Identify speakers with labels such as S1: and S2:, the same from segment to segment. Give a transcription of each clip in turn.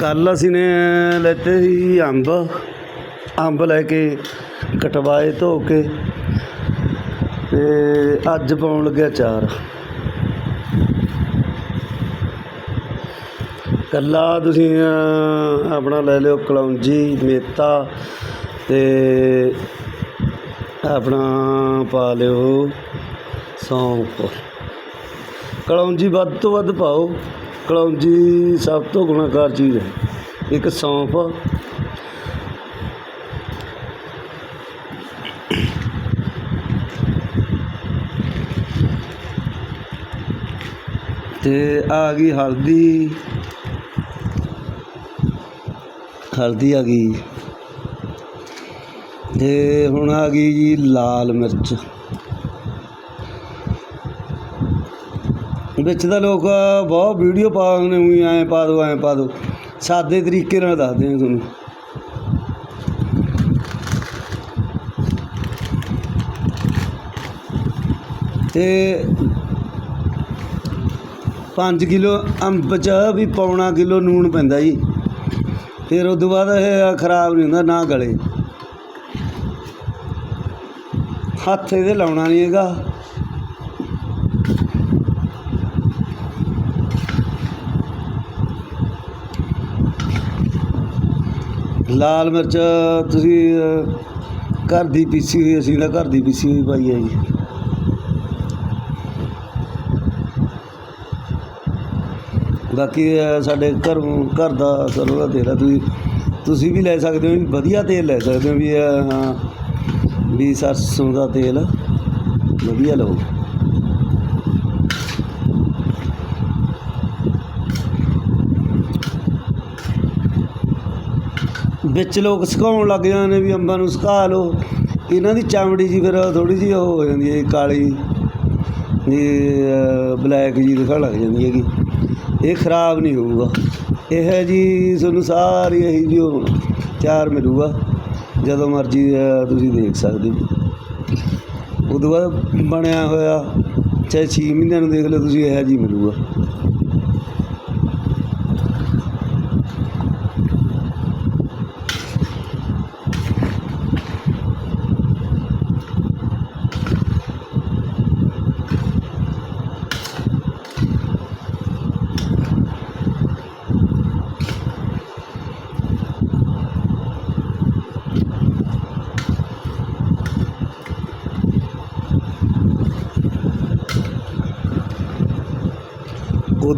S1: ਕੱਲ ਅਸੀਂ ਨੇ ਲੈਤੇ ਸੀ ਅੰਬ ਅੰਬ ਲੈ ਕੇ ਕਟਵਾਏ, ਧੋ ਕੇ ਤੇ ਅੱਜ ਪਾਉਣ ਲੱਗਿਆ ਚਾਰ ਕੱਲਾ ਤੁਸੀਂ ਆਪਣਾ ਲੈ ਲਿਓ ਕਲੌਂਜੀ, ਮੇਤਾ ਤੇ ਆਪਣਾ ਪਾ ਲਿਓ ਸੌਂਫ। ਕਲੌਂਜੀ ਵੱਧ ਤੋਂ ਵੱਧ ਪਾਓ। ਕਲੌਂਜੀ ਸਭ ਤੋਂ ਗੁਣਾਕਾਰ ਚੀਜ਼ ਹੈ। ਇੱਕ ਸੌਂਫ। ਤੇ ਆ ਗਈ ਹਲਦੀ। ਹਲਦੀ ਆ ਗਈ। ਤੇ ਹੁਣ ਆ ਗਈ ਜੀ ਲਾਲ ਮਿਰਚ। ਵਿੱਚ ਤਾਂ ਲੋਕ ਬਹੁਤ ਵੀਡੀਓ ਪਾਉਂਦੇ ਨੇ, ਉਹੀ ਐਂ ਪਾ ਦੋ, ਐਂ ਪਾ ਦੋ। ਸਾਦੇ ਤਰੀਕੇ ਨਾਲ ਦੱਸਦੇ ਆ ਤੁਹਾਨੂੰ। ਤੇ 5 ਕਿਲੋ ਅੰਬ ਚ ਵੀ ਪੌਣਾ ਕਿਲੋ ਨੂਣ ਪੈਂਦਾ ਜੀ। ਫਿਰ ਉਸ ਤੋਂ ਬਾਅਦ ਇਹ ਖਰਾਬ ਨਹੀਂ ਹੁੰਦਾ, ਨਾ ਗਲੇ। ਹੱਥ ਇਹਦੇ ਲਾਉਣਾ ਨਹੀਂ ਹੈਗਾ। ਲਾਲ ਮਿਰਚ ਤੁਸੀਂ ਘਰ ਦੀ ਪੀਸੀ ਹੋਈ ਅਸੀਂ ਤਾਂ ਘਰ ਦੀ ਪੀਸੀ ਹੋਈ ਪਾਈ ਹੈ ਜੀ? ਬਾਕੀ ਸਾਡੇ ਘਰੋਂ ਘਰ ਦਾ ਸਰੋਂ ਦਾ ਤੇਲ ਆ ਤੁਸੀਂ ਤੁਸੀਂ ਵੀ ਲੈ ਸਕਦੇ ਹੋ ਵੀ ਵਧੀਆ ਤੇਲ ਲੈ ਸਕਦੇ ਹੋ ਵੀ ਅਹ, ਹਾਂ ਵੀ ਸਰਸੋਂ ਦਾ ਤੇਲ ਵਧੀਆ ਲਓ। ਵਿੱਚ ਲੋਕ ਸੁਕਾਉਣ ਲੱਗ ਜਾਂਦੇ ਨੇ ਵੀ ਅੰਬਾਂ ਨੂੰ ਸੁਕਾ ਲਓ। ਇਹਨਾਂ ਦੀ ਚਮੜੀ ਜੀ ਫਿਰ ਥੋੜੀ ਜਿਹੀ ਉਹ ਹੋ ਜਾਂਦੀ ਹੈ ਕਾਲੀ ਜੀ ਬਲੈਕ ਜੀ ਦਿਖਣ ਲੱਗ ਜਾਂਦੀ ਹੈਗੀ। ਇਹ ਖਰਾਬ ਨਹੀਂ ਹੋਊਗਾ। ਇਹ ਹੈ ਜੀ, ਤੁਹਾਨੂੰ ਸਾਰੀ ਇਹੀ ਜੋ ਤਿਆਰ ਮਿਲੂਗਾ, ਜਦੋਂ ਮਰਜ਼ੀ ਤੁਸੀਂ ਦੇਖ ਸਕਦੇ ਹੋ। ਉਦੋਂ ਬਾਅਦ ਬਣਿਆ ਹੋਇਆ, ਚਾਹੇ 6 ਮਹੀਨਿਆਂ ਨੂੰ ਦੇਖ ਲਓ, ਤੁਸੀਂ ਇਹ ਜੀ ਮਿਲੂਗਾ।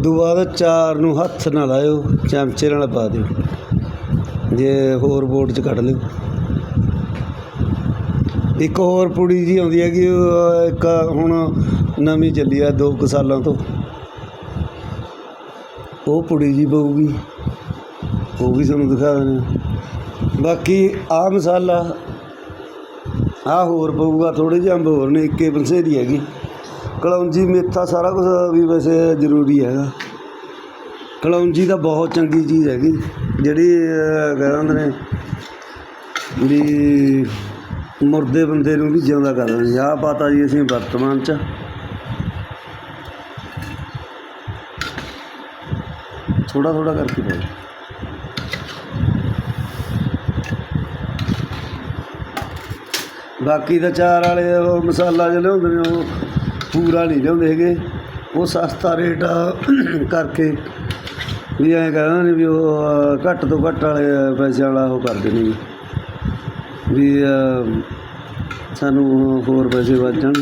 S1: ਉਦੋਂ ਬਾਅਦ ਚਾਰ ਨੂੰ ਹੱਥ ਨਾਲ ਲਾਇਓ, ਚਮਚੇ ਨਾਲ ਪਾ ਦਿਓ। ਜੇ ਹੋਰ ਬੋਰਡ 'ਚ ਕੱਢ ਲਿਓ। ਇੱਕ ਹੋਰ ਪੁੜੀ ਜੀ ਆਉਂਦੀ ਹੈਗੀ ਇੱਕ ਹੁਣ ਨਵੀਂ ਚੱਲੀ ਆ, ਦੋ ਕੁ ਸਾਲਾਂ ਤੋਂ। ਉਹ ਪੁੜੀ ਜੀ ਪਊਗੀ। ਉਹ ਵੀ ਤੁਹਾਨੂੰ ਦਿਖਾ ਦਿੰਦੇ ਬਾਕੀ ਆ ਮਸਾਲਾ ਆ ਹੋਰ ਪਊਗਾ ਥੋੜੇ ਜਿਹੇ ਅੰਬ ਹੋਰ ਨੇ, ਇੱਕੇ ਬੰਸੇਰੀ ਹੈਗੀ। ਕਲੌਂਜੀ ਮੇਥਾ ਸਾਰਾ ਕੁਝ ਵੀ ਵੈਸੇ ਜ਼ਰੂਰੀ ਹੈਗਾ। ਕਲੌਂਜੀ ਤਾਂ ਬਹੁਤ ਚੰਗੀ ਚੀਜ਼ ਹੈਗੀ ਜਿਹੜੀ ਅਹ, ਕਹਿੰਦੇ ਨੇ ਵੀ ਮੁਰਦੇ ਬੰਦੇ ਨੂੰ ਵੀ ਜਿਉਂਦਾ ਕਰ ਦਿੰਦੀ ਆ ਪਤਾ ਜੀ ਅਸੀਂ ਵਰਤਮਾਨ ਚ। ਥੋੜਾ ਥੋੜਾ ਕਰਕੇ ਪਾਓ। ਬਾਕੀ ਤਾਂ ਚਾਰ ਵਾਲੇ ਉਹ ਮਸਾਲਾ ਜਿਹੜੇ ਹੁੰਦੇ ਨੇ ਉਹ ਪੂਰਾ ਨਹੀਂ ਲਿਆਉਂਦੇ ਹੈਗੇ। ਉਹ ਸਸਤਾ ਰੇਟ ਕਰਕੇ ਵੀ ਐਂ ਕਹਿੰਦੇ ਨੇ ਵੀ ਉਹ ਘੱਟ ਤੋਂ ਘੱਟ ਵਾਲੇ ਪੈਸੇ ਵਾਲਾ ਉਹ ਕਰਦੇ ਨੇ। ਜੀ। ਵੀ ਸਾਨੂੰ ਹੋਰ ਪੈਸੇ ਵੱਧ ਜਾਣ।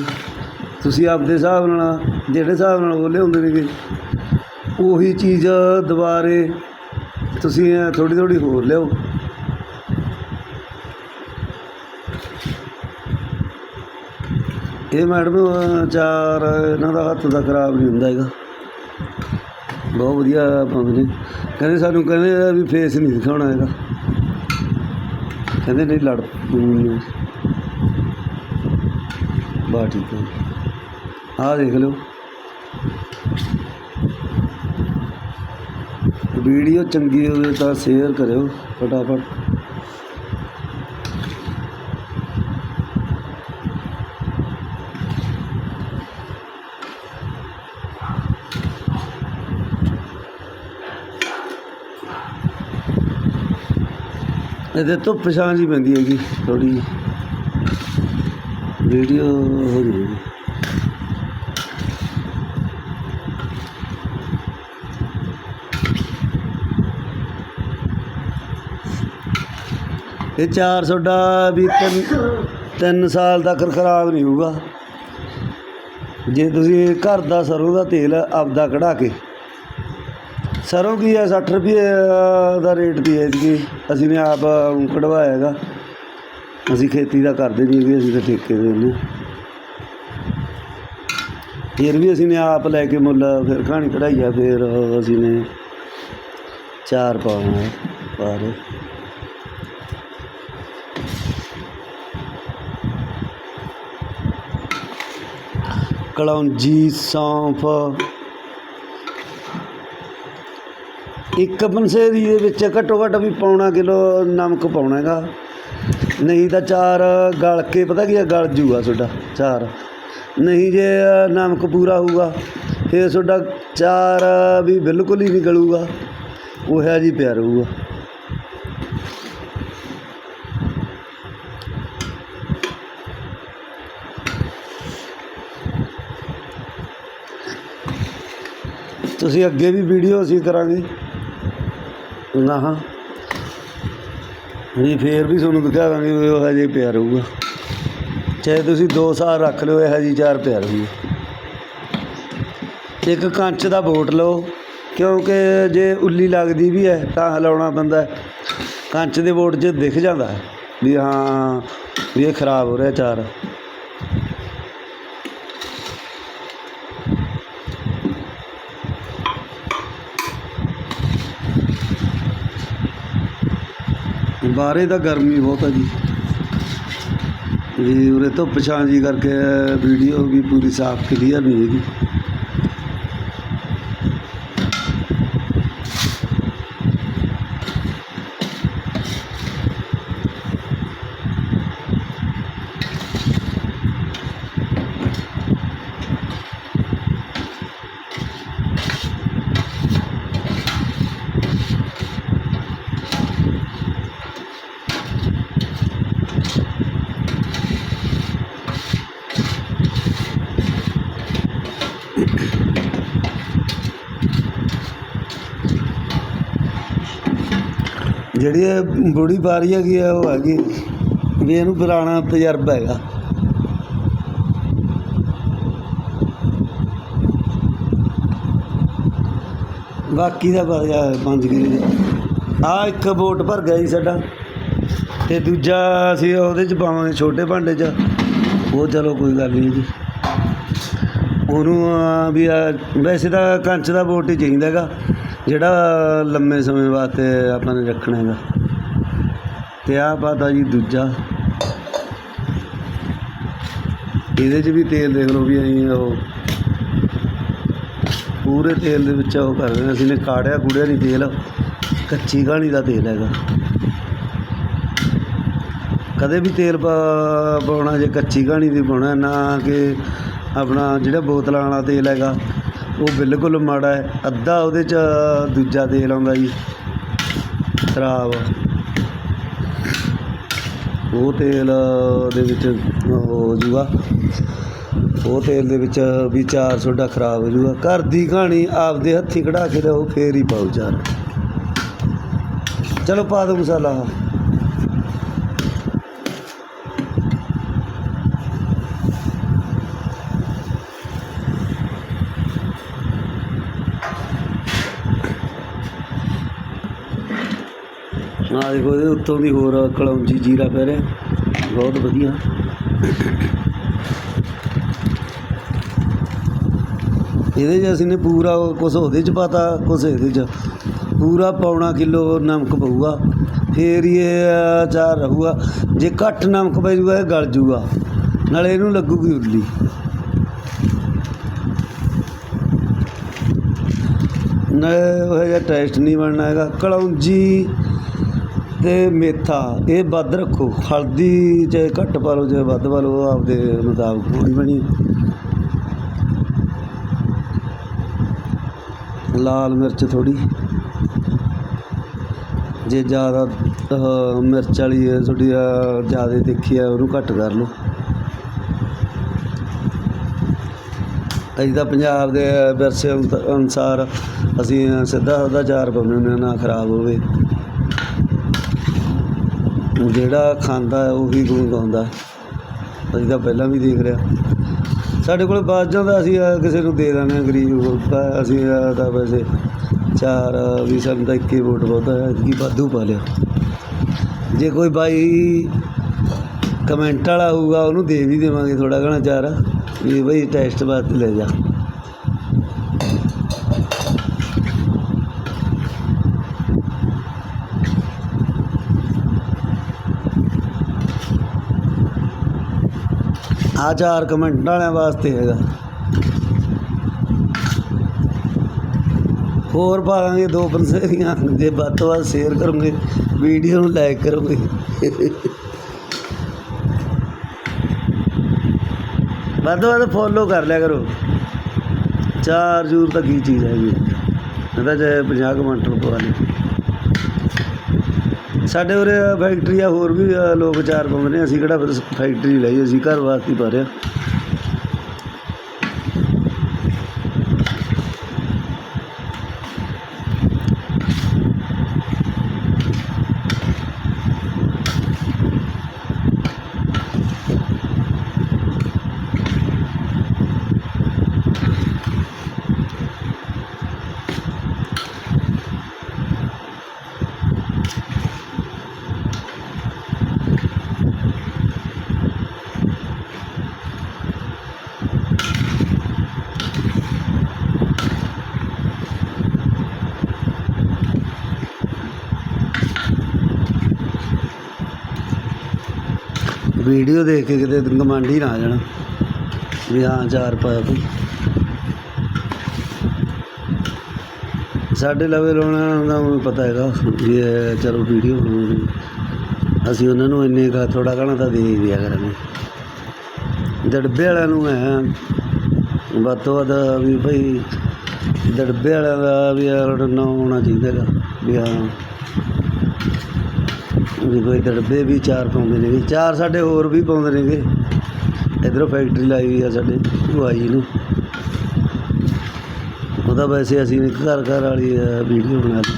S1: ਤੁਸੀਂ ਆਪਦੇ ਹਿਸਾਬ ਨਾਲ, ਜਿਹੜੇ ਹਿਸਾਬ ਨਾਲ ਉਹ ਲਿਆਉਂਦੇ ਨੇਗੇ, ਉਹੀ ਚੀਜ਼ ਦੁਬਾਰੇ ਤੁਸੀਂ ਥੋੜੀ ਥੋੜੀ ਹੋਰ ਲਿਆਓ। ਇਹ ਮੈਡਮ, ਚਾਰ ਇਹਨਾਂ ਦਾ ਹੱਥ ਦਾ ਖਰਾਬ ਨਹੀਂ ਹੁੰਦਾ ਹੈਗਾ। ਬਹੁਤ ਵਧੀਆ ਪਾਉਂਦੇ ਨੇ ਕਹਿੰਦੇ ਸਾਨੂੰ, ਕਹਿੰਦੇ ਵੀ ਫੇਸ ਨਹੀਂ ਦਿਖਾਉਣਾ ਹੈਗਾ। ਕਹਿੰਦੇ ਨਹੀਂ, ਲੜ ਪਊਂਗੇ। ਬਸ ਠੀਕ ਹੈ। ਆਹ ਦੇਖ ਲਓ। ਵੀਡੀਓ ਚੰਗੀ ਹੋਵੇ ਤਾਂ ਸ਼ੇਅਰ ਕਰਿਓ, ਫਟਾਫਟ। ਇਹਦੇ ਧੁੱਪ ਛਾਂ ਜੀ ਪੈਂਦੀ ਹੈਗੀ ਥੋੜੀ ਵੀਡੀਓ ਹੋ ਰਹੀ ਇਹ ਚਾਰ ਤੁਹਾਡਾ ਵੀ ਤਿੰਨ ਤਿੰਨ ਸਾਲ ਤੱਕ ਖਰਾਬ ਨਹੀਂ ਹੋਊਗਾ। ਜੇ ਤੁਸੀਂ ਘਰ ਦਾ ਸਰੋਂ ਦਾ ਤੇਲ ਆਪਦਾ ਕਢਾ ਕੇ ਸਰੋਂ ਕੀ ਹੈ? 60 ਰੁਪਏ ਦਾ ਰੇਟ ਦੀ ਹੈ ਜੀ। ਅਸੀਂ ਨੇ ਆਪ ਕਢਵਾਇਆ ਹੈਗਾ। ਅਸੀਂ ਖੇਤੀ ਦਾ ਕਰਦੇ ਨਹੀਂ ਵੀ ਅਸੀਂ ਤਾਂ ਠੇਕੇ ਦੇ ਨੇ ਫਿਰ ਵੀ ਅਸੀਂ ਨੇ ਆਪ ਲੈ ਕੇ ਮੁੱਲ, ਫਿਰ ਕਹਾਣੀ ਕਢਾਈ ਆ, ਫਿਰ ਅਸੀਂ ਨੇ ਚਾਰ ਪਾਉਣਾ ਹੈ ਪਰ ਕਲੌਂਜੀ, ਸੌਂਫ ਇੱਕ ਪੰਸੇਰੀ ਦੇ ਵਿੱਚ ਘੱਟੋ ਘੱਟ ਵੀ ਪੌਣਾ ਕਿਲੋ ਨਮਕ ਪਾਉਣਾ ਹੈਗਾ। ਨਹੀਂ ਤਾਂ ਚਾਰ ਗਲ ਕੇ, ਪਤਾ ਕੀ ਆ? ਗਲ ਜੂਗਾ ਤੁਹਾਡਾ ਚਾਰ। ਨਹੀਂ ਜੇ ਨਮਕ ਪੂਰਾ ਹੋਊਗਾ, ਫਿਰ ਤੁਹਾਡਾ ਚਾਰ ਵੀ ਬਿਲਕੁਲ ਹੀ ਨਹੀਂ ਗਲੂਗਾ ਉਹ ਹੈ ਜੀ ਪਿਆ ਰਹੂਗਾ। ਤੁਸੀਂ ਅੱਗੇ ਵੀ ਵੀਡੀਓ ਅਸੀਂ ਕਰਾਂਗੇ। ਨਾ। ਹਾਂ ਨਹੀਂ, ਫੇਰ ਵੀ ਤੁਹਾਨੂੰ ਦਿਖਾਵਾਂਗੇ ਵੀ ਉਹ ਹਜੇ ਪਿਆ ਰਹੂਗਾ। ਚਾਹੇ ਤੁਸੀਂ 2 ਸਾਲ ਰੱਖ ਲਿਓ, ਇਹ ਜੀ ਚਾਰ ਪਿਆ ਰਹੂਗਾ। ਇੱਕ ਕੰਚ ਦਾ ਬੋਟ ਲਓ, ਕਿਉਂਕਿ ਜੇ ਉੱਲੀ ਲੱਗਦੀ ਵੀ ਹੈ, ਤਾਂ ਹਲਾਉਣਾ ਪੈਂਦਾ ਕੰਚ ਦੇ ਬੋਟ 'ਚ ਦਿਖ ਜਾਂਦਾ ਵੀ ਹਾਂ, ਵੀ ਇਹ ਖਰਾਬ ਹੋ ਰਿਹਾ ਚਾਰ। ਬਾਹਰੇ ਤਾਂ ਗਰਮੀ ਬਹੁਤ ਹੈ ਜੀ। ਵੀ ਉਰੇ ਧੁੱਪ ਪਛਾਣ ਜੀ ਕਰਕੇ ਵੀਡੀਓ ਵੀ ਪੂਰੀ ਸਾਫ਼ ਕਲੀਅਰ ਨਹੀਂ ਹੈਗੀ। ਜਿਹੜੀ ਇਹ ਬੁੜੀ ਬਾਰੀ ਹੈਗੀ ਆ, ਉਹ ਹੈਗੀ। ਵੀ ਇਹਨੂੰ ਪੁਰਾਣਾ ਤਜਰਬਾ ਹੈਗਾ। ਬਾਕੀ ਦਾ ਬਾਇਆ ਪੰਜ ਕਿਲੇ ਆ ਇੱਕ ਬੋਟ ਭਰ ਗਿਆ ਜੀ ਸਾਡਾ। ਤੇ ਦੂਜਾ ਅਸੀਂ ਉਹਦੇ ਚ ਪਾਵਾਂਗੇ, ਛੋਟੇ ਭਾਂਡੇ ਚ। ਉਹ ਚਲੋ ਕੋਈ ਗੱਲ ਨਹੀਂ ਜੀ। ਉਹਨੂੰ ਵੀ ਆ, ਵੈਸੇ ਤਾਂ ਕੰਚ ਦਾ ਬੋਟ ਹੀ ਚਾਹੀਦਾ ਹੈਗਾ, ਜਿਹੜਾ ਲੰਮੇ ਸਮੇਂ ਵਾਸਤੇ ਆਪਾਂ ਨੇ ਰੱਖਣਾ ਹੈਗਾ। ਅਤੇ ਆਹ ਪਾਤਾ ਜੀ ਦੂਜਾ। ਇਹਦੇ 'ਚ ਵੀ ਤੇਲ ਦੇਖ ਲਓ ਵੀ ਅਸੀਂ ਉਹ। ਪੂਰੇ ਤੇਲ ਦੇ ਵਿੱਚ ਉਹ ਕਰ ਰਹੇ ਹਾਂ ਅਸੀਂ ਨੇ ਕਾੜਿਆ ਕੁੜਿਆ ਨਹੀਂ ਤੇਲ, ਕੱਚੀ ਘਾਣੀ ਦਾ ਤੇਲ ਹੈਗਾ। ਕਦੇ ਵੀ ਤੇਲ ਪਾਉਣਾ ਜੇ ਕੱਚੀ ਘਾਣੀ ਦੀ ਪਾਉਣਾ ਨਾ ਕਿ ਆਪਣਾ ਜਿਹੜਾ ਬੋਤਲਾਂ ਵਾਲਾ ਤੇਲ ਹੈਗਾ, ਉਹ ਬਿਲਕੁਲ ਮਾੜਾ ਹੈ। ਅੱਧਾ ਉਹਦੇ ਚ ਦੂਜਾ ਤੇਲ ਆਉਂਦਾ ਜੀ। ਖਰਾਬ। ਉਹ ਤੇਲ ਦੇ ਵਿੱਚ ਹੋ ਜੂਗਾ ਉਹ ਤੇਲ ਦੇ ਵਿੱਚ ਵੀ ਚਾਰ ਤੁਹਾਡਾ ਖਰਾਬ ਹੋ ਜੂਗਾ। ਘਰ ਦੀ ਕਹਾਣੀ ਆਪਦੇ ਹੱਥੀਂ ਕਢਾ ਕੇ ਰਹੋ ਫੇਰ ਹੀ ਪਾਓ ਚਾਰ। ਚਲੋ ਪਾ ਦੋ ਮਸਾਲਾ। ਆ ਦੇਖੋ ਇਹਦੇ ਉੱਤੋਂ ਦੀ ਹੋਰ ਕਲੌਂਜੀ ਜੀਰਾ ਪੈ ਰਿਹਾ। ਬਹੁਤ ਵਧੀਆ। ਇਹਦੇ 'ਚ ਅਸੀਂ ਨੇ ਪੂਰਾ ਕੁਛ ਉਹਦੇ 'ਚ ਪਾਤਾ, ਕੁਛ ਇਹਦੇ 'ਚ। ਪੂਰਾ ਪੌਣਾ ਕਿਲੋ ਨਮਕ ਪਊਗਾ। ਫੇਰ ਇਹ ਅਚਾਰ ਰਹੂਗਾ। ਜੇ ਘੱਟ ਨਮਕ ਪੈ ਜੂਗਾ, ਇਹ ਗਲ ਜੂਗਾ। ਨਾਲੇ ਇਹਨੂੰ ਲੱਗੂਗੀ ਉੱਲੀ ਨਾਲੇ ਉਹ ਜਿਹਾ ਟੇਸਟ ਨਹੀਂ ਬਣਨਾ ਹੈਗਾ। ਕਲੌਂਜੀ ਤੇ ਮੇਥਾ ਇਹ ਵੱਧ ਰੱਖੋ। ਹਲਦੀ ਚਾਹੇ ਘੱਟ ਪਾ ਲਓ ਚਾਹੇ ਵੱਧ ਪਾ ਲਓ ਆਪਦੇ ਮੁਤਾਬਕ ਪੂਰੀ ਬਣੀ। ਲਾਲ ਮਿਰਚ ਥੋੜੀ ਜੇ ਜ਼ਿਆਦਾ ਮਿਰਚ ਵਾਲੀ ਹੈ ਤੁਹਾਡੀ ਜ਼ਿਆਦਾ ਤਿੱਖੀ ਹੈ ਉਹਨੂੰ ਘੱਟ ਕਰ ਲਓ। ਅਸੀਂ ਤਾਂ ਪੰਜਾਬ ਦੇ ਵਿਰਸੇ ਅਨੁ- ਅਨੁਸਾਰ ਅਸੀਂ ਸਿੱਧਾ ਸਾਦਾ ਚਾਰ ਪਾਉਂਦੇ ਹੁੰਦੇ ਹਾਂ, ਨਾ ਖਰਾਬ ਹੋਵੇ। ਜਿਹੜਾ ਖਾਂਦਾ ਹੈ, ਉਹੀ ਗੁਣ ਗਾਉਂਦਾ ਅਸੀਂ ਤਾਂ ਪਹਿਲਾਂ ਵੀ ਦੇਖ ਰਿਹਾ। ਸਾਡੇ ਕੋਲ ਬਚ ਜਾਂਦਾ ਅਸੀਂ ਕਿਸੇ ਨੂੰ ਦੇ ਦਿੰਦੇ ਹਾਂ, ਗਰੀਬ ਅਸੀਂ ਤਾਂ ਵੈਸੇ ਚਾਰ ਵੀ ਸਾਨੂੰ ਤਾਂ ਇੱਕੇ ਵੋਟ ਬਹੁਤਾ ਹੈ ਕੀ ਵਾਧੂ ਪਾ ਲਿਆ। ਜੇ ਕੋਈ ਬਾਈ ਕਮੈਂਟ ਵਾਲਾ ਹੋਊਗਾ, ਉਹਨੂੰ ਦੇ ਵੀ ਦੇਵਾਂਗੇ ਥੋੜਾ ਘਣਾ ਚਾਰ, ਵੀ ਬਈ ਟੈਸਟ ਵਾਸਤੇ ਲੈ ਜਾ। ਆ ਚਾਰ ਕਮੈਂਟ ਵਾਲਿਆਂ ਵਾਸਤੇ ਹੈਗਾ। ਹੋਰ ਪਾ ਦੋ ਪੰਸੇਰੀਆਂ ਜੇ ਵੱਧ ਤੋਂ ਵੱਧ ਸ਼ੇਅਰ ਕਰੋਗੇ ਵੀਡੀਓ ਨੂੰ ਲਾਈਕ ਕਰੋਗੇ। ਵੱਧ ਤੋਂ ਵੱਧ ਫੋਲੋ ਕਰ ਲਿਆ ਕਰੋ। ਚਾਰ ਜੂਰ ਤਾਂ ਕੀ ਚੀਜ਼ ਹੈਗੀ। ਇਹਦਾ ਜੇ 50 ਕਮੈਂਟ ਪਵਾ ਲਈ ਸਾਡੇ ਉਰੇ ਫੈਕਟਰੀ ਆ, ਹੋਰ ਵੀ ਲੋਕ ਚਾਰ ਪਾਉਂਦੇ ਨੇ, ਅਸੀਂ ਕਿਹੜਾ ਫੈਕਟਰੀ ਲਾਈ, ਅਸੀਂ ਘਰ ਵਾਸਤੇ ਪਾ ਰਹੇ ਹਾਂ। ਵੀਡੀਓ ਦੇਖ ਕੇ ਕਿਤੇ ਗਮਾਂਡੀ ਨਾ ਆ ਜਾਣਾ। ਵੀ ਹਾਂ, ਚਾਰ ਪਾਇਆ ਕੋਈ ਸਾਡੇ ਲਵੇ ਲਾਉਣਾ ਦਾ ਮੈਨੂੰ ਪਤਾ ਹੈਗਾ, ਵੀ ਚਲੋ ਵੀਡੀਓ ਬਣਾਉਣੀ। ਅਸੀਂ ਉਹਨਾਂ ਨੂੰ ਇੰਨੇ ਕਾ ਥੋੜਾ ਘਣਾ ਤਾਂ ਦੇ ਹੀ ਦਿਆ ਕਰਾਂਗੇ। ਦੜਬੇ ਵਾਲਿਆਂ ਨੂੰ ਹੈ ਵੱਧ ਤੋਂ ਵੱਧ ਵੀ ਭਾਈ ਦੜਬੇ ਵਾਲਿਆਂ ਦਾ ਵੀ ਇਹ ਨਾਂ ਹੋਣਾ ਚਾਹੀਦਾ ਹੈਗਾ, ਵੀ ਹਾਂ। ਵੀ ਕੋਈ ਦੜਬੇ ਵੀ ਚਾਰ ਪਾਉਂਦੇ ਨੇਗੇ, ਚਾਰ ਸਾਡੇ ਹੋਰ ਵੀ ਪਾਉਂਦੇ ਨੇਗੇ। ਇਧਰੋਂ ਫੈਕਟਰੀ ਲਾਈ ਹੋਈ ਆ ਸਾਡੇ ਭੁਆਈ ਨੂੰ। ਉਹਦਾ ਵੈਸੇ ਅਸੀਂ ਘਰ ਘਰ ਵਾਲੀ ਵੀਡੀਓ ਬਣਾ ਲਈ।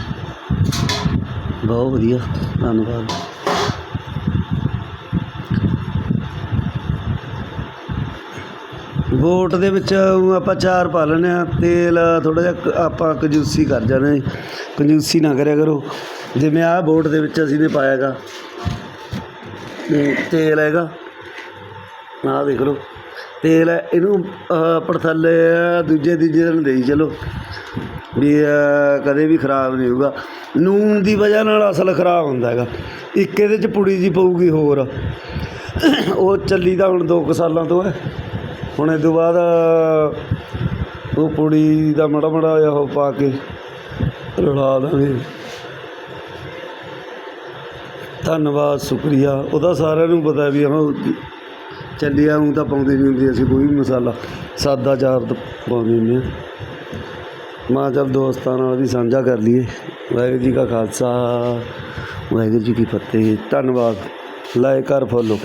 S1: ਬਹੁਤ ਵਧੀਆ, ਧੰਨਵਾਦ। ਵੋਟ ਦੇ ਵਿੱਚ ਆਪਾਂ ਚਾਰ ਪਾ ਲੈਂਦੇ ਆ ਤੇਲ ਥੋੜਾ ਜਿਹਾ ਆਪਾਂ ਕੰਜੂਸੀ ਕਰ ਜਾਂਦੇ ਕੰਜੂਸੀ ਨਾ ਕਰਿਆ ਕਰੋ। ਜਿਵੇਂ ਆਹ ਬੋਟ ਦੇ ਵਿੱਚ ਅਸੀਂ ਨੇ ਪਾਇਆਗਾ ਤੇਲ ਹੈਗਾ, ਆਹ ਦੇਖ ਲਓ, ਤੇਲ ਹੈ, ਇਹਨੂੰ ਪੜਥੱਲੇ ਦੂਜੇ ਤੀਜੇ ਦਿਨ ਦੇਈ ਚਲੋ, ਵੀ ਕਦੇ ਵੀ ਖਰਾਬ ਨਹੀਂ ਹੋਊਗਾ। ਨੂਨ ਦੀ ਵਜ੍ਹਾ ਨਾਲ ਅਸਲ ਖਰਾਬ ਹੁੰਦਾ ਹੈਗਾ, ਇੱਕ ਇਹਦੇ ਚ ਪੁੜੀ ਜੀ ਪਊਗੀ ਹੋਰ। ਉਹ ਚੱਲੀ ਦਾ ਹੁਣ 2 ਸਾਲਾਂ ਤੋਂ ਹੈ, ਹੁਣ ਇਹ ਤੋਂ ਬਾਅਦ, ਉਹ ਪੁੜੀ ਦਾ ਮੜਾ ਮੜਾ ਜਿਹਾ ਉਹ ਪਾ ਕੇ ਰਲਾ ਦਾਂਗੇ। ਧੰਨਵਾਦ, ਸ਼ੁਕਰੀਆ। ਉਹਦਾ ਸਾਰਿਆਂ ਨੂੰ ਪਤਾ ਵੀ ਹਾਂ ਚੱਲਿਆ ਹੂੰ ਤਾਂ ਪਾਉਂਦੇ ਨਹੀਂ ਹੁੰਦੇ ਅਸੀਂ ਕੋਈ ਵੀ ਮਸਾਲਾ। ਸਾਦਾ ਚਾਰ ਪਾਉਂਦੇ ਹੁੰਦੇ ਹਾਂ ਮਾਂ ਚੱਲ ਦੋਸਤਾਂ ਨਾਲ ਵੀ ਸਾਂਝਾ ਕਰ ਲਈਏ। ਵਾਹਿਗੁਰੂ ਜੀ ਕਾ ਖਾਲਸਾ, ਵਾਹਿਗੁਰੂ ਜੀ ਕੀ ਫਤਿਹ। ਧੰਨਵਾਦ। ਲਾਇਕ ਕਰ ਫੋਲੋ।